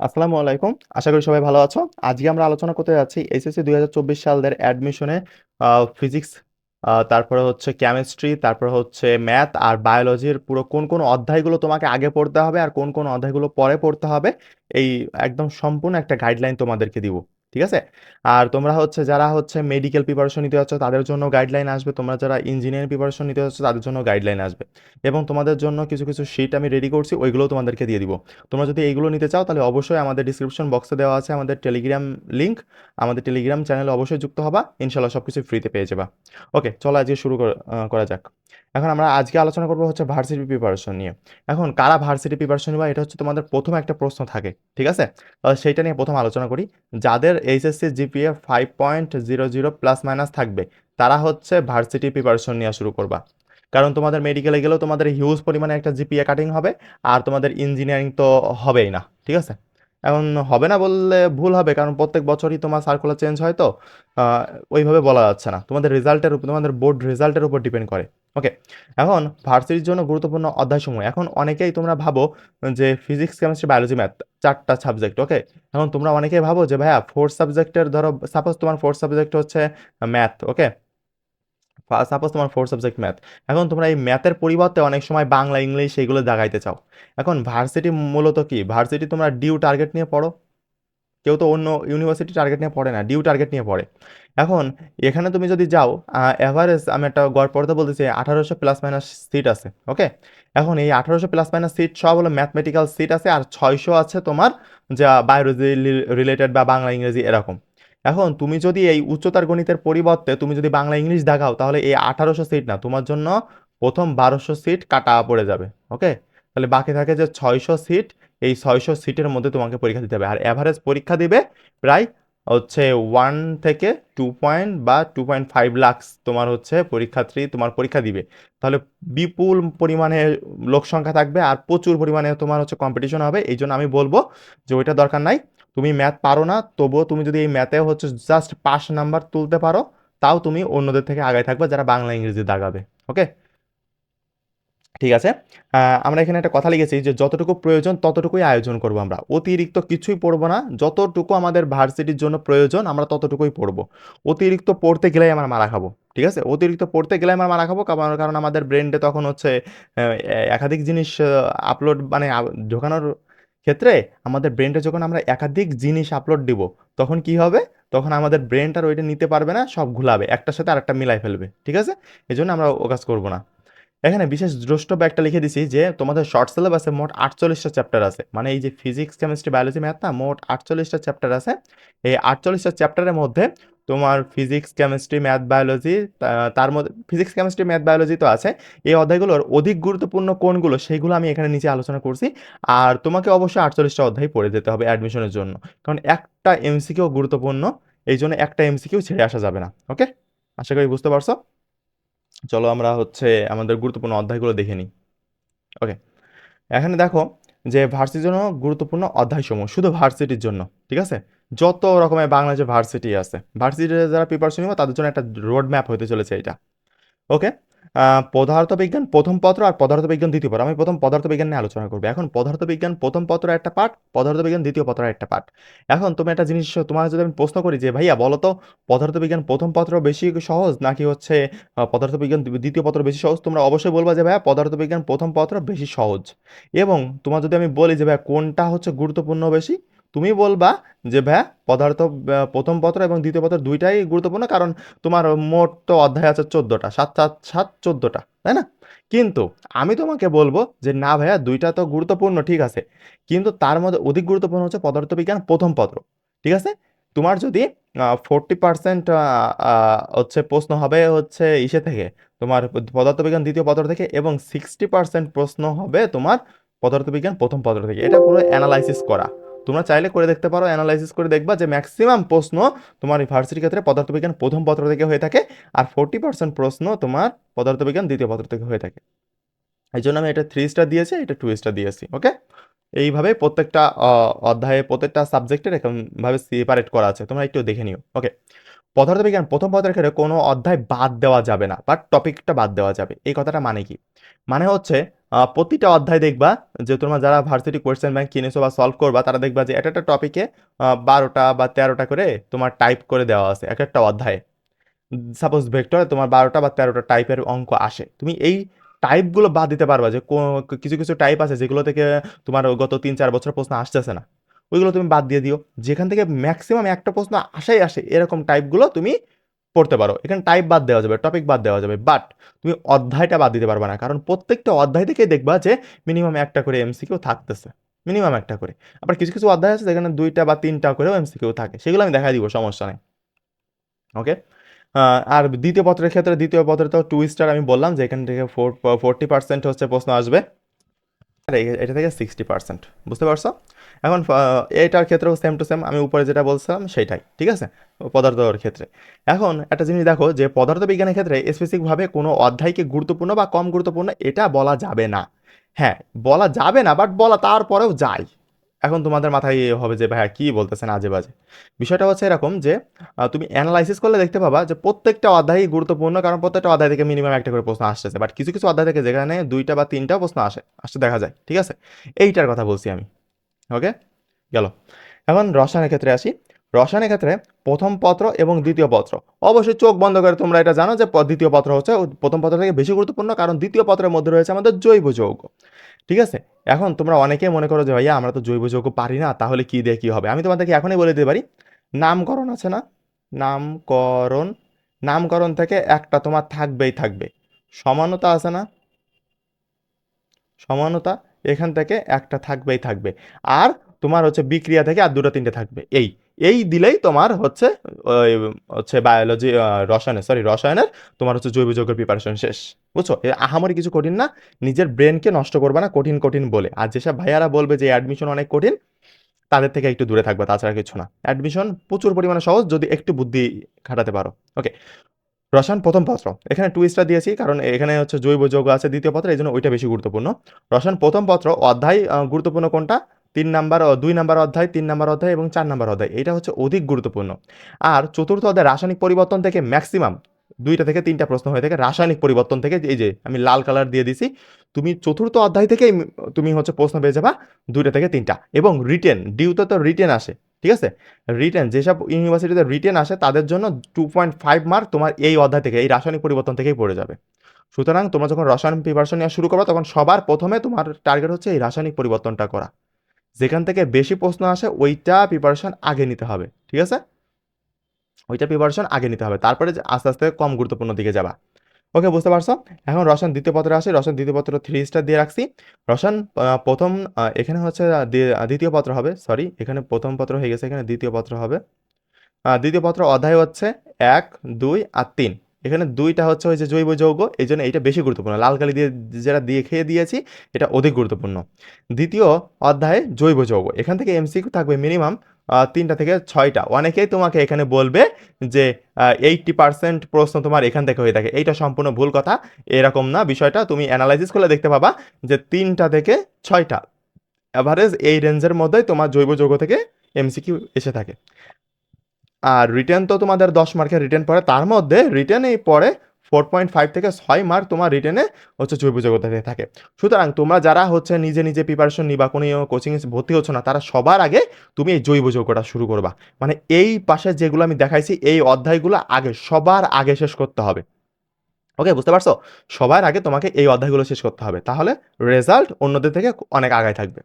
আসসালামু আলাইকুম। আশা করি সবাই ভালো আছো। আজকে আমরা আলোচনা করতে যাচ্ছি এসএসসি দুই হাজার চব্বিশ সালের অ্যাডমিশনে ফিজিক্স তারপরে হচ্ছে কেমিস্ট্রি, তারপরে হচ্ছে ম্যাথ আর বায়োলজির পুরো কোন কোন অধ্যায়গুলো তোমাকে আগে পড়তে হবে আর কোন কোন অধ্যায়গুলো পরে পড়তে হবে, এই একদম সম্পূর্ণ একটা গাইডলাইন তোমাদেরকে দিব। ঠিক আছে? আর তোমরা হচ্ছে যারা হচ্ছে মেডিকেল প্রিপারেশন নিতে যাচ্ছ, তাদের জন্য গাইডলাইন আসবে। তোমরা যারা ইঞ্জিনিয়ারিং প্রিপারেশন নিতে যাচ্ছ, তাদের জন্য গাইডলাইন আসবে। এবং তোমাদের জন্য কিছু কিছু শিট আমি রেডি করছি, ওইগুলোও তোমাদেরকে দিয়ে দিব। তোমরা যদি এইগুলো নিতে চাও, তাহলে অবশ্যই আমাদের ডিসক্রিপশন বক্সে দেওয়া আছে আমাদের টেলিগ্রাম লিঙ্ক আমাদের টেলিগ্রাম চ্যানেলে অবশ্যই যুক্ত হবা। ইনশাল্লাহ সব কিছু ফ্রিতে পেয়ে যাবা। ওকে চলো আজকে শুরু করা যাক। এখন আমরা আজকে আলোচনা করব হচ্ছে ভার্সিটি প্রিপারেশন নিয়ে। এখন কারা ভার্সিটি প্রিপারেশন নিবা এটা হচ্ছে তোমাদের প্রথম একটা প্রশ্ন থাকে, ঠিক আছে? সেইটা নিয়ে প্রথম আলোচনা করি। যাদের HSC GPA five point zero zero plus minus থাকবে, তারা হচ্ছে ভার্সিটি প্রিপারেশন নেওয়া শুরু করবা। কারণ তোমাদের মেডিকেলে গেলেও তোমাদের হিউজ পরিমাণে একটা জিপিএ কাটিং হবে, আর তোমাদের ইঞ্জিনিয়ারিং তো হবেই না, ঠিক আছে? এখন হবে না বললে ভুল হবে, কারণ প্রত্যেক বছরই তোমার সার্কুলার চেঞ্জ হয় তো ওইভাবে বলা যাচ্ছে না। তোমাদের রেজাল্টের উপর তোমাদের বোর্ড রেজাল্টের উপর ডিপেন্ড করে। ওকে এখন ভার্সিটির জন্য গুরুত্বপূর্ণ অধ্যায়সমূহ। এখন অনেকেই তোমরা ভাবো যে ফিজিক্স কেমিস্ট্রি বায়োলজি ম্যাথ চারটা সাবজেক্ট ওকে এখন তোমরা অনেকেই ভাবো যে ভাইয়া ফোর্থ সাবজেক্টের ধরো সাপোজ তোমার ফোর্থ সাবজেক্ট হচ্ছে ম্যাথ ওকে সাপোজ তোমার ফোর সাবজেক্ট ম্যাথ এখন তোমরা এই ম্যাথের পরিবর্তে অনেক সময় বাংলা, ইংলিশ এইগুলো দাগাইতে চাও। এখন ভার্সিটি মূলত কি? ভার্সিটি তোমরা ডিউ টার্গেট নিয়ে পড়ো। কেউ তো অন্য ইউনিভার্সিটি টার্গেট নিয়ে পড়ে না ডিউ টার্গেট নিয়ে পড়ে। এখন, এখানে তুমি যদি যাও অ্যাভারেজ আমি একটা গড় পড়তে বলতেছি, আঠারোশো প্লাস মাইনাস সিট আছে ওকে এখন এই আঠারোশো প্লাস মাইনাস সিট সব হলো ম্যাথমেটিক্যাল সিট আছে, আর ছয়শো আছে তোমার যা বায়োলজি রিলেটেড বা বাংলা, ইংরেজি এরকম। এখন তুমি যদি এই উচ্চতার গণিতের পরিবর্তে তুমি যদি বাংলা, ইংলিশ দেখাও, তাহলে এই আঠারোশো সিট না, তোমার জন্য প্রথম বারোশো সিট কাটা পড়ে যাবে ওকে তাহলে বাকি থাকে যে ছয়শো সিট এই ছয়শো সিটের মধ্যে তোমাকে পরীক্ষা দিতে হবে। আর অ্যাভারেজ পরীক্ষা দিবে প্রায় হচ্ছে ওয়ান থেকে টু পয়েন্ট বা টু পয়েন্ট ফাইভ লাখস তোমার হচ্ছে পরীক্ষার্থী তোমার পরীক্ষা দিবে। তাহলে বিপুল পরিমাণে লোক সংখ্যা থাকবে আর প্রচুর পরিমাণে তোমার হচ্ছে কম্পিটিশন হবে। এই জন্য আমি বলব যে ওইটা দরকার নাই। তুমি ম্যাথ পারো না, তবুও তুমি যদি এই ম্যাথে হচ্ছে জাস্ট পাস নাম্বার তুলতে পারো, তাও তুমি অন্যদের থেকে আগায় থাকবে যারা বাংলা ইংরেজি দাগাবে। ওকে ঠিক আছে? আমরা এখানে একটা কথা লিখেছি যে যতটুকু প্রয়োজন ততটুকুই আয়োজন করব আমরা। অতিরিক্ত কিছুই পড়ব না, যতটুকু আমাদের ভার্সিটির জন্য প্রয়োজন আমরা ততটুকুই পড়ব। অতিরিক্ত পড়তে গেলেই আমরা মারা খাব, ঠিক আছে? অতিরিক্ত পড়তে গেলে আমরা মারা খাব, কারণ কারণ আমাদের ব্রেনডে তখন হচ্ছে একাধিক জিনিস আপলোড মানে ঢোকানোর ক্ষেত্রে আমাদের ব্রেনটা যখন আমরা একাধিক জিনিস আপলোড দিব, তখন কি হবে? তখন আমাদের ব্রেনটার ওইটা নিতে পারবে না, সব ঘুলাবে, একটার সাথে আরেকটা মিলাই ফেলবে, ঠিক আছে? এই জন্য আমরা ও কাজ করব না। এখানে বিশেষ দ্রষ্টব্য একটা লিখে দিছি যে তোমাদের শর্ট সিলেবাসে মোট আটচল্লিশটা চ্যাপ্টার আছে। মানে এই যে ফিজিক্স কেমিস্ট্রি বায়োলজি ম্যাথ না, মোট আটচল্লিশটা চ্যাপ্টার আছে। এই আটচল্লিশটা চ্যাপ্টারের মধ্যে তোমার ফিজিক্স কেমিস্ট্রি ম্যাথ বায়োলজি তার মধ্যে ফিজিক্স কেমিস্ট্রি ম্যাথ বায়োলজি তো আছে। এই অধ্যায়গুলোর অধিক গুরুত্বপূর্ণ কোনগুলো সেইগুলো আমি এখানে নিচে আলোচনা করছি। আর তোমাকে অবশ্যই আটচল্লিশটা অধ্যায় পড়ে যেতে হবে অ্যাডমিশনের জন্য। কারণ একটা এমসিকিউ গুরুত্বপূর্ণ এই জন্য একটা এমসিকিউ ছেড়ে আসা যাবে না। ওকে আশা করি বুঝতে পারছ? চলো আমরা হচ্ছে আমাদের গুরুত্বপূর্ণ অধ্যায়গুলো দেখে নিই। ওকে এখানে দেখো যে ভার্সিটির জন্য গুরুত্বপূর্ণ অধ্যায়সমূহ, শুধু ভার্সিটির জন্য, ঠিক আছে? যত রকমের বাংলাদেশে ভার্সিটি আছে ভার্সিটির যারা প্রিপারেশন নিবে তাদের জন্য একটা রোড ম্যাপ হতে চলেছে এটা। ওকে পদার্থবিজ্ঞান প্রথম পত্র আর পদার্থবিজ্ঞান দ্বিতীয় পত্র। আমি প্রথম পদার্থবিজ্ঞান নিয়ে আলোচনা করব। এখন পদার্থবিজ্ঞান প্রথম পত্র একটা পাঠ, পদার্থবিজ্ঞান দ্বিতীয় পত্র একটা পাঠ। এখন তুমি একটা জিনিস তোমার যদি আমি প্রশ্ন করি যে, ভাইয়া বলো তো পদার্থবিজ্ঞান প্রথম পত্র বেশি সহজ নাকি হচ্ছে পদার্থবিজ্ঞান দ্বিতীয় পত্র বেশি সহজ? তোমরা অবশ্যই বলবা যে, ভাইয়া, পদার্থবিজ্ঞান প্রথম পত্র বেশি সহজ। এবং তোমার যদি আমি বলি যে, ভাইয়া, কোনটা হচ্ছে গুরুত্বপূর্ণ বেশি? তুমি বলবা যে ভাইয়া পদার্থ প্রথম পত্র এবং দ্বিতীয় পত্র দুইটাই গুরুত্বপূর্ণ, কারণ তোমার মোট তো অধ্যায় আছে চোদ্দোটা, সাত সাত সাত, চোদ্দোটা, তাই না? কিন্তু আমি তোমাকে বলব যে, না ভাইয়া দুইটা তো গুরুত্বপূর্ণ, ঠিক আছে। কিন্তু তার মধ্যে অধিক গুরুত্বপূর্ণ হচ্ছে পদার্থবিজ্ঞান প্রথম পত্র, ঠিক আছে? তোমার যদি ফোরটি পার্সেন্ট হচ্ছে প্রশ্ন হবে হচ্ছে ইসে থেকে, তোমার পদার্থবিজ্ঞান দ্বিতীয় পত্র থেকে এবং সিক্সটি পার্সেন্ট প্রশ্ন হবে তোমার পদার্থবিজ্ঞান প্রথম পত্র থেকে, এটা পুরো অ্যানালাইসিস করা। তোমরা চাইলে করে দেখতে পারো অ্যানালাইসিস করে দেখবা যে ম্যাক্সিমাম প্রশ্ন তোমার ইউনিভার্সিটির ক্ষেত্রে পদার্থবিজ্ঞান প্রথম পত্র থেকে হয়ে থাকে আর ফোরটি পার্সেন্ট প্রশ্ন তোমার পদার্থবিজ্ঞান দ্বিতীয় পত্র থেকে হয়ে থাকে। এই জন্য আমি এটা থ্রি স্টার দিয়েছি, এটা টু স্টার দিয়েছি ওকে এইভাবে প্রত্যেকটা অধ্যায়ে প্রত্যেকটা সাবজেক্টের এরকমভাবে সেপারেট করা আছে, তোমরা একটু দেখে নিও ওকে পদার্থবিজ্ঞান প্রথম পত্রের ক্ষেত্রে কোনো অধ্যায় বাদ দেওয়া যাবে না বা টপিকটা বাদ দেওয়া যাবে, এই কথাটা মানে কি? মানে হচ্ছে প্রতিটা অধ্যায় দেখবা যে তোমরা যারা ভার্সিটি কোয়েশ্চেন ব্যাংক কিনেছো বা সলভ করবা, তারা দেখবা যে একটা একটা টপিকে বারোটা বা তেরোটা করে তোমার টাইপ করে দেওয়া আছে, এক একটা অধ্যায়ে। সাপোজ ভেক্টরে তোমার বারোটা বা তেরোটা টাইপের অঙ্ক আসে। তুমি এই টাইপগুলো বাদ দিতে পারবা যে কিছু কিছু টাইপ আছে যেগুলো থেকে তোমার গত তিন চার বছর প্রশ্ন আসতেছে না। ওইগুলো তুমি বাদ দিয়ে দিও। যেখান থেকে ম্যাক্সিমাম একটা প্রশ্ন আসাই আসে, এরকম টাইপগুলো তুমি পড়তে পারো। এখানে টাইপ বাদ দেওয়া যাবে টপিক বাদ দেওয়া যাবে বাট তুমি অধ্যায়টা বাদ দিতে পারবে না। কারণ প্রত্যেকটা অধ্যায় থেকেই দেখবা যে মিনিমাম একটা করে এমসিকিউ থাকতেছে। মিনিমাম একটা করে। আবার কিছু কিছু অধ্যায় আছে যেখানে দুইটা বা তিনটা করেও এমসিকিউ থাকে। সেগুলো আমি দেখাই দিব, সমস্যা নেই। ওকে আর দ্বিতীয় পত্রের ক্ষেত্রে, দ্বিতীয় পত্রে তো টু স্টার আমি বললাম যে এখান থেকে ফোর ফোরটি পার্সেন্ট হচ্ছে প্রশ্ন আসবে। আর এটা থেকে সিক্সটি পার্সেন্ট বুঝতে পারছ? এখন এটার ক্ষেত্রেও সেম টু সেম আমি উপরে যেটা বলছিলাম সেটাই ঠিক আছে? পদার্থর ক্ষেত্রে। এখন একটা জিনিস দেখো যে পদার্থ বিজ্ঞানের ক্ষেত্রে স্পেসিফিকভাবে কোনো অধ্যায়কে গুরুত্বপূর্ণ বা কম গুরুত্বপূর্ণ এটা বলা যাবে না। হ্যাঁ বলা যাবে না বাট বলা তারপরেও যায়। এখন তোমাদের মাথায় হবে যে, ভাইয়া কী বলতেছেন আজে বাজে। বিষয়টা হচ্ছে এরকম যে তুমি অ্যানালাইসিস করলে দেখতে পাবা যে, প্রত্যেকটা অধ্যায়ই গুরুত্বপূর্ণ, কারণ প্রত্যেকটা অধ্যায় থেকে মিনিমাম একটা করে প্রশ্ন আসতেছে। বাট কিছু কিছু অধ্যায় থেকে যেখানে দুইটা বা তিনটা প্রশ্ন আসে, আসতে দেখা যায়, ঠিক আছে? এইটার কথা বলছি আমি ওকে গেল। এখন রসায়নের ক্ষেত্রে আসি। রসায়নের ক্ষেত্রে প্রথম পত্র এবং দ্বিতীয় পত্র। অবশ্যই চোখ বন্ধ করে তোমরা এটা জানো যে দ্বিতীয় পত্র হচ্ছে প্রথম পত্র থেকে বেশি গুরুত্বপূর্ণ কারণ দ্বিতীয় পত্রের মধ্যে রয়েছে আমাদের জৈব যৌগ। ঠিক আছে? এখন তোমরা অনেকেই মনে করো যে, ভাইয়া, আমরা তো জৈব যৌগ পারি না, তাহলে কী দিয়ে কী হবে? আমি তোমাদেরকে এখনই বলে দিতে পারি, নামকরণ আছে না? নামকরণ নামকরণ থেকে একটা তোমার থাকবেই থাকবে। সমানতা আছে না? সমানতা, এখান থেকে একটা থাকবেই থাকবে। আর তোমার হচ্ছে বিক্রিয়া থেকে আর দুটো তিনটে থাকবে। এই এই দিলেই তোমার হচ্ছে হচ্ছে বায়োলজি রসায়নের সরি রসায়নের তোমার হচ্ছে জৈব যৌগের প্রিপারেশন শেষ, বুঝছ? এ আহামরি কিছু কঠিন না, নিজের ব্রেনকে নষ্ট করবে না, কঠিন কঠিন বলে। আর যেসব ভাইয়ারা বলবে যে অ্যাডমিশন অনেক কঠিন, তাদের থেকে একটু দূরে থাকবে, তাছাড়া কিছু না। অ্যাডমিশন প্রচুর পরিমাণে সহজ, যদি একটু বুদ্ধি খাটাতে পারো। ওকে রসায়ন প্রথম পত্র। এখানে টু স্টার দিয়েছি, কারণ এখানে হচ্ছে জৈব যৌগ আছে দ্বিতীয় পত্র এই জন্য ওইটা বেশি গুরুত্বপূর্ণ। রসায়ন প্রথম পত্র, অধ্যায় গুরুত্বপূর্ণ কোনটা? তিন নাম্বার দুই নাম্বার অধ্যায়, তিন নাম্বার অধ্যায় এবং চার নাম্বার অধ্যায়। এটা হচ্ছে অধিক গুরুত্বপূর্ণ। আর চতুর্থ অধ্যায়, রাসায়নিক পরিবর্তন থেকে ম্যাক্সিমাম দুইটা থেকে তিনটা প্রশ্ন হয়ে থাকে। রাসায়নিক পরিবর্তন থেকে এই যে আমি লাল কালার দিয়ে দিছি, তুমি চতুর্থ অধ্যায় থেকেই তুমি হচ্ছে প্রশ্ন পেয়ে যাবা দুইটা থেকে তিনটা। এবং রিটেন ডিউতে তো রিটেন আসে, ঠিক আছে? রিটেন যেসব ইউনিভার্সিটিতে রিটেন আসে, তাদের জন্য টু পয়েন্ট ফাইভ মার্ক তোমার এই অধ্যায় থেকে, এই রাসায়নিক পরিবর্তন থেকেই পড়ে যাবে। সুতরাং তোমরা যখন রসায়ন প্রিপারেশন নেওয়া শুরু করবে, তখন সবার প্রথমে তোমার টার্গেট হচ্ছে এই রাসায়নিক পরিবর্তনটা করা। যেখান থেকে বেশি প্রশ্ন আসে, ওইটা প্রিপারেশন আগে নিতে হবে, ঠিক আছে? ওইটা প্রিপারেশন আগে নিতে হবে। তারপরে আস্তে আস্তে কম গুরুত্বপূর্ণ দিকে যাবা। ওকে, বুঝতে পারছ? এখন রসায়ন দ্বিতীয় পত্রে আসে। রসায়ন দ্বিতীয় পত্র থ্রি স্টার দিয়ে রাখছি। রসায়ন প্রথম এখানে হচ্ছে দ্বিতীয় পত্র হবে সরি এখানে প্রথম পত্র হয়ে গেছে, এখানে দ্বিতীয় পত্র হবে। দ্বিতীয় পত্র অধ্যায় হচ্ছে এক, দুই আর তিন। এখানে দুইটা হচ্ছে যে জৈব যৌগ এই জন্য এটা বেশি গুরুত্বপূর্ণ। লাল কালি দিয়ে যেটা দিয়ে খেয়ে দিয়েছি, এটা অধিক গুরুত্বপূর্ণ। দ্বিতীয় অধ্যায়ে জৈব যৌগ, এখান থেকে এমসিকিউ থাকবে মিনিমাম তিনটা থেকে ছয়টা। অনেকেই তোমাকে এখানে বলবে যে এইটটি পার্সেন্ট প্রশ্ন তোমার এখান থেকে হয়ে থাকে। এইটা সম্পূর্ণ ভুল কথা, এরকম না। বিষয়টা তুমি অ্যানালাইসিস করলে দেখতে পাবা যে তিনটা থেকে ছয়টা। অ্যাভারেজ এই রেঞ্জের মধ্যেই তোমার জৈব যৌগ থেকে এমসিকিউ এসে থাকে। আর রিটার্ন তো তোমাদের দশ মার্কের রিটার্ন পড়ে তার মধ্যে রিটেনেই পড়ে ফোর পয়েন্ট ফাইভ থেকে ছয় মার্ক তোমার রিটেনে হচ্ছে জৈব জগতে থাকে। সুতরাং তোমরা যারা হচ্ছে নিজে নিজে প্রিপারেশন নিবা, কোনো কোচিংয়ে ভর্তি হচ্ছে না, তারা সবার আগে তুমি এই জৈব যৌগটা শুরু করবা। মানে এই পাশে যেগুলো আমি দেখাইছি, এই অধ্যায়গুলো আগে, সবার আগে শেষ করতে হবে। ওকে বুঝতে পারছ? সবার আগে তোমাকে এই অধ্যায়গুলো শেষ করতে হবে, তাহলে রেজাল্ট অন্যদের থেকে অনেক আগায় থাকবে।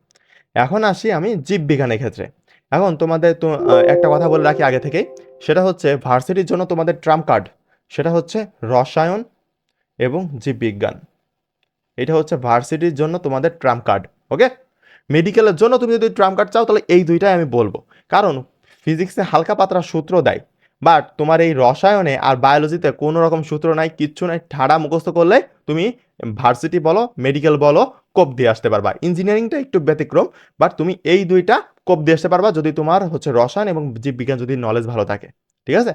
এখন আসি আমি জীববিজ্ঞানের ক্ষেত্রে। এখন তোমাদের তো একটা কথা বলে রাখি আগে থেকেই। সেটা হচ্ছে ভার্সিটির জন্য তোমাদের ট্রাম্প কার্ড। সেটা হচ্ছে রসায়ন এবং জীববিজ্ঞান। এটা হচ্ছে ভার্সিটির জন্য তোমাদের ট্রাম্প কার্ড, ওকে? মেডিকেলের জন্য তুমি যদি ট্রাম্প কার্ড চাও, তাহলে এই দুইটাই আমি বলব। কারণ ফিজিক্সে হালকা পাতলা সূত্র দেয়, বাট তোমার এই রসায়নে আর বায়োলজিতে কোনো রকম সূত্র নাই, কিচ্ছু নাই, ঠাড়া মুখস্থ করলে তুমি ভার্সিটি বলো, মেডিকেল বলো কোপ দিয়ে আসতে পারবা। ইঞ্জিনিয়ারিংটা একটু ব্যতিক্রম বাট তুমি এই দুইটা কোপ দিয়ে আসতে পারবা যদি তোমার হচ্ছে রসায়ন এবং জীববিজ্ঞান যদি নলেজ ভালো থাকে। ঠিক আছে?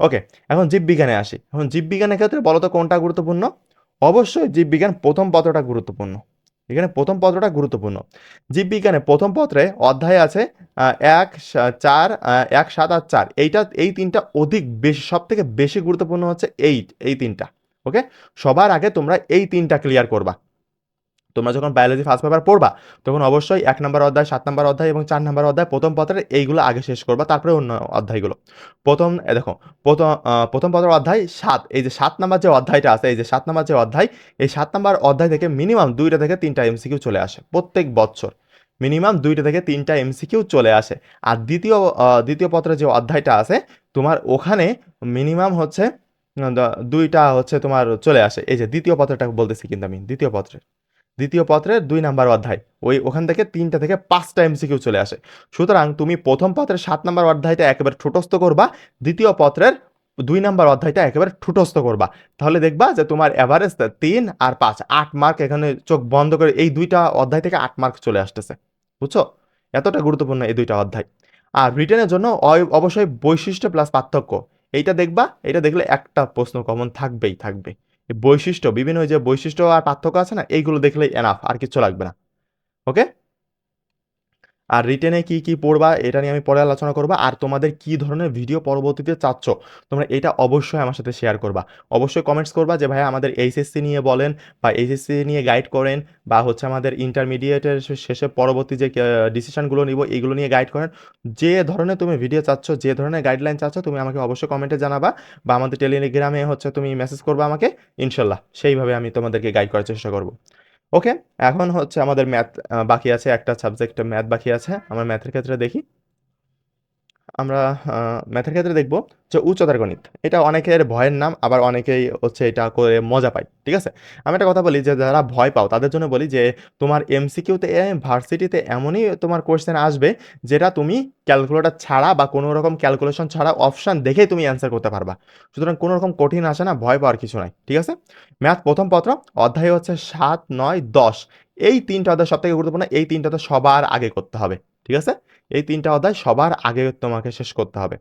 ওকে এখন জীববিজ্ঞানে আসি। এখন জীববিজ্ঞানের ক্ষেত্রে বলো তো কোনটা গুরুত্বপূর্ণ? অবশ্যই জীববিজ্ঞান প্রথম পত্রটা গুরুত্বপূর্ণ। এখানে প্রথম পত্রটা গুরুত্বপূর্ণ। জীববিজ্ঞানে প্রথম পত্রে অধ্যায় আছে এক চার এক, সাত আর চার। এইটা, এই তিনটা অধিক বেশি সব থেকে বেশি গুরুত্বপূর্ণ হচ্ছে এইট এই তিনটা। ওকে সবার আগে তোমরা এই তিনটা ক্লিয়ার করবা। তোমরা যখন বায়োলজি ফার্স্ট পেপার পড়বা, তখন অবশ্যই এক নম্বর অধ্যায়, সাত নম্বর অধ্যায় এবং চার নম্বর অধ্যায় প্রথম পত্রের এইগুলো আগে শেষ করবা, তারপরে অন্য অধ্যায়গুলো। প্রথম দেখো, প্রথম প্রথম পত্রের অধ্যায় সাত, এই যে সাত নম্বর যে অধ্যায়টা আছে, এই যে সাত নম্বর যে অধ্যায়, এই সাত নম্বর অধ্যায় থেকে মিনিমাম দুইটা থেকে তিনটা এমসিকিউ চলে আসে প্রত্যেক বছর। মিনিমাম দুইটা থেকে তিনটা এমসিকিউ চলে আসে। আর দ্বিতীয় দ্বিতীয় পত্রের যে অধ্যায়টা আছে, তোমার ওখানে মিনিমাম হচ্ছে দুইটা হচ্ছে তোমার চলে আসে। এই যে দ্বিতীয় পত্রটা বলতেছি কিন্তু আমি, দ্বিতীয় পত্রের। দ্বিতীয় পত্রের দুই নাম্বার অধ্যায়। ওই ওখান থেকে তিনটা থেকে পাঁচটা এমসিকিউ চলে আসে। সুতরাং তুমি প্রথম পত্রের সাত নাম্বার অধ্যায়টা একেবারে ঠুটস্থ করবা, দ্বিতীয় পত্রের দুই নাম্বার অধ্যায়টা একেবারে ঠুটস্থ করবা। তাহলে দেখবা যে তোমার অ্যাভারেজ তিন আর পাঁচ, আট মার্ক এখানে চোখ বন্ধ করে এই দুইটা অধ্যায় থেকে আট মার্ক চলে আসতেছে। বুঝছ? এতটা গুরুত্বপূর্ণ এই দুইটা অধ্যায়। আর রিটেনের জন্য অবশ্যই বৈশিষ্ট্য প্লাস পার্থক্য। এইটা দেখবা এটা দেখলে একটা প্রশ্ন কমন থাকবেই, থাকবে। বৈশিষ্ট্য, বিভিন্ন যে বৈশিষ্ট্য আর পার্থক্য আছে না, এইগুলো দেখলেই এনাফ আর কিছু লাগবে না। ওকে আর রিটেনে কি কি পড়বা, এটা নিয়ে আমি পরে আলোচনা করবা। আর তোমাদের কি ধরনের ভিডিও পরবর্তীতে চাচ্ছ, তোমরা এটা অবশ্যই আমার সাথে শেয়ার করবা। অবশ্যই কমেন্টস করবা যে ভাই আমাদের এইচএসসি নিয়ে বলেন বা এইচএসসি নিয়ে গাইড করেন বা হচ্ছে আমাদের ইন্টারমিডিয়েটের শেষে পরবর্তী যে ডিসিশনগুলো নিব এইগুলো নিয়ে গাইড করেন। যে ধরনের তুমি ভিডিও চাচ্ছ, যে ধরনের গাইডলাইন চাচ্ছ, তুমি আমাকে অবশ্যই কমেন্টে জানাবা বা আমাদের টেলিগ্রামে হচ্ছে তুমি মেসেজ করবা আমাকে, ইনশাল্লাহ সেইভাবে আমি তোমাদেরকে গাইড করার চেষ্টা করব। ওকে এখন হচ্ছে আমাদের ম্যাথ বাকি আছে, একটা সাবজেক্ট ম্যাথ বাকি আছে, আমরা ম্যাথের ক্ষেত্রে দেখি। আমরা ম্যাথের ক্ষেত্রে দেখব যে উচ্চতার গণিত। এটা অনেকের ভয়ের নাম, আবার অনেকেই হচ্ছে এটা করে মজা পায়, ঠিক আছে? আমি একটা কথা বলি যে যারা ভয় পাও, তাদের জন্য বলি যে তোমার এমসিকিউতে ভার্সিটিতে এমনই তোমার কোশ্চেন আসবে যেটা তুমি ক্যালকুলেটার ছাড়া বা কোনো রকম ক্যালকুলেশন ছাড়া অপশান দেখেই তুমি অ্যান্সার করতে পারবা। সুতরাং কোনো রকম কঠিন আসে না, ভয় পাওয়ার কিছু নাই, ঠিক আছে? ম্যাথ প্রথম পত্র, অধ্যায় হচ্ছে সাত, নয়, দশ। এই তিনটা অধ্যায় সব থেকে গুরুত্বপূর্ণ, এই তিনটা তো সবার আগে করতে হবে, ঠিক আছে? এই তিনটা অধ্যায় সবার আগে তোমাকে শেষ করতে হবে।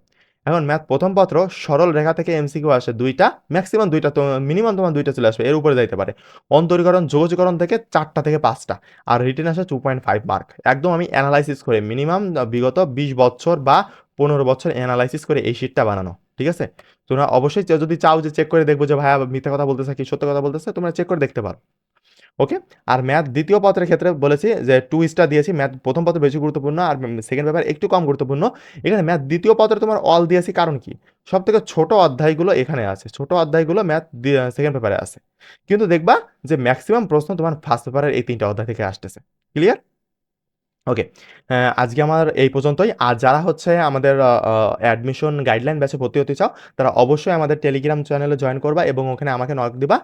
এখন ম্যাথ প্রথম পত্র, সরল রেখা থেকে এমসিকিউ আসে দুইটা ম্যাক্সিমাম দুইটা মিনিমাম তোমার দুইটা চলে আসবে, এর উপরে যাইতে পারে। অন্তরীকরণ, যোগজীকরণ থেকে চারটা থেকে পাঁচটা, আর রিটেন আসে টু পয়েন্ট ফাইভ মার্ক একদম আমি অ্যানালাইসিস করে মিনিমাম বিগত বিশ বছর বা পনেরো বছর অ্যানালাইসিস করে এই শিটটা বানানো, ঠিক আছে? তোমরা অবশ্যই যদি চাও যে চেক করে দেখব যে ভাইয়া মিথ্যা কথা বলতেছে কি সত্য কথা বলতেছে, তোমরা চেক করে দেখতে পারো। ওকে আর ম্যাথ দ্বিতীয় পত্রের ক্ষেত্রে বলেছি যে টু স্টার দিয়েছি। ম্যাথ প্রথম পত্র বেশি গুরুত্বপূর্ণ আর সেকেন্ড পেপার একটু কম গুরুত্বপূর্ণ। এখানে ম্যাথ দ্বিতীয় পত্রে তোমার অল দিয়েছি কারণ কি? সব থেকে ছোটো অধ্যায়গুলো এখানে আছে। ছোট অধ্যায়গুলো ম্যাথ সেকেন্ড পেপারে আছে। কিন্তু দেখবা যে ম্যাক্সিমাম প্রশ্ন তোমার ফার্স্ট পেপারের এই তিনটা অধ্যায় থেকে আসতেছে। ক্লিয়ার ওকে আজকে আমার এই পর্যন্তই। আর যারা হচ্ছে আমাদের অ্যাডমিশন গাইডলাইন ব্যাচে ভর্তি হতে চাও, তারা অবশ্যই আমাদের টেলিগ্রাম চ্যানেলে জয়েন করবা এবং ওখানে আমাকে নক দিবা।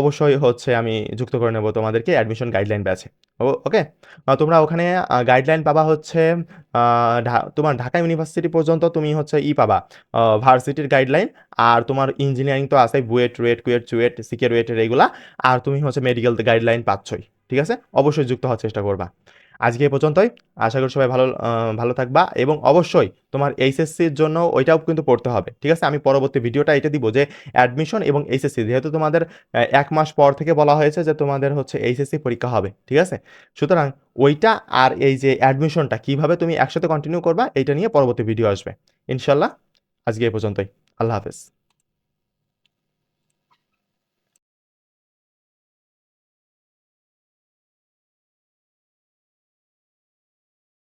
অবশ্যই হচ্ছে আমি যুক্ত করে নেব তোমাদেরকে অ্যাডমিশন গাইডলাইন ব্যাচে ওকে তোমরা ওখানে গাইডলাইন পাবা হচ্ছে তোমার ঢাকা ইউনিভার্সিটি পর্যন্ত তুমি হচ্ছে ই পাবা ভার্সিটির গাইডলাইন আর তোমার ইঞ্জিনিয়ারিং তো আছে বুয়েট, রুয়েট, কুয়েট, চুয়েট, সিকে, রুয়েটের এইগুলা আর তুমি হচ্ছে মেডিকেল গাইডলাইন পাচ্ছই, ঠিক আছে? অবশ্যই যুক্ত হওয়ার চেষ্টা করবা। আজকে এই পর্যন্তই। আশা করি সবাই ভালো ভালো থাকবা এবং অবশ্যই তোমার এইচএসসির জন্য ওইটাও কিন্তু পড়তে হবে। ঠিক আছে? আমি পরবর্তী ভিডিওটা এটা দিব যে অ্যাডমিশন এবং এইচএসসি যেহেতু তোমাদের এক মাস পর থেকে বলা হয়েছে যে তোমাদের হচ্ছে এইচএসসি পরীক্ষা হবে। ঠিক আছে? সুতরাং ওইটা আর এই যে অ্যাডমিশনটা কীভাবে তুমি একসাথে কন্টিনিউ করবা এটা নিয়ে পরবর্তী ভিডিও আসবে। ইনশাল্লাহ আজকে এই পর্যন্তই। আল্লাহ হাফেজ।